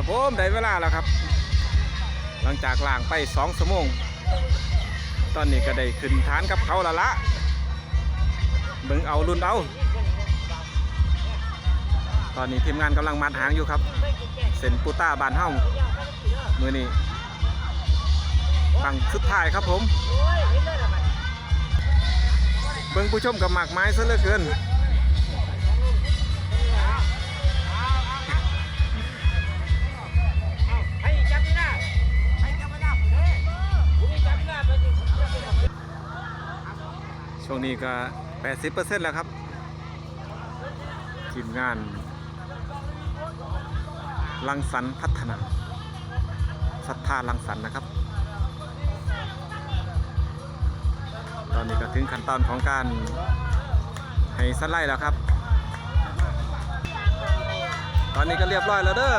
ครับผมได้เวลาแล้วครับ หลังจากล่างไปสองชั่วโมงตอนนี้ก็ได้ขึ้นฐานกับเขาละละเบิ่งเอารุ่นเอา ตอนนี้ทีมงานกำลังมัดหางอยู่ครับ เส้นปูต้าบานเฮ้ามือนี้ตั้งสุดท้ายครับผม เบิ่งผู้ชมกับหมากไม้ซะเหลือเกิน ช่วงนี้ก็ 80%แล้วครับทีมงาน ลังสรรค์พัฒนาศรัทธาลังสรรค์นะครับ ตอนนี้ก็ถึงขั้นตอนของการให้สไลด์แล้วครับ ตอนนี้ก็เรียบร้อยแล้วเด้อ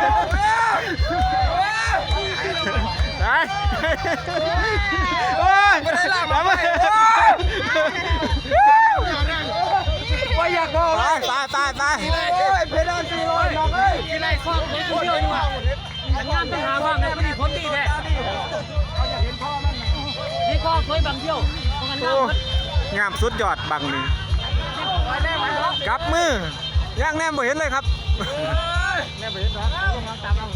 ไปโอ้ยไม่ได้ลามาไปว่าอยากบอกตายตายตายตายโอ้ยเพดานสี่ร้อยน้องเอ้ยกินไรข้อเลยคนเดียวนี่หว่าสัญญาณไปหาว่าแม่ไม่มีคนดีแท้นี่ก็เคยบางเที่ยวเพราะงั้นโอ้น้ำงามสุดยอดบังนี่กลับมือย่างแนมบ่เห็นเลยครับ เฮ้ยทางไปมันมันไปใกล้อกโอ้ยไปใกล้เอง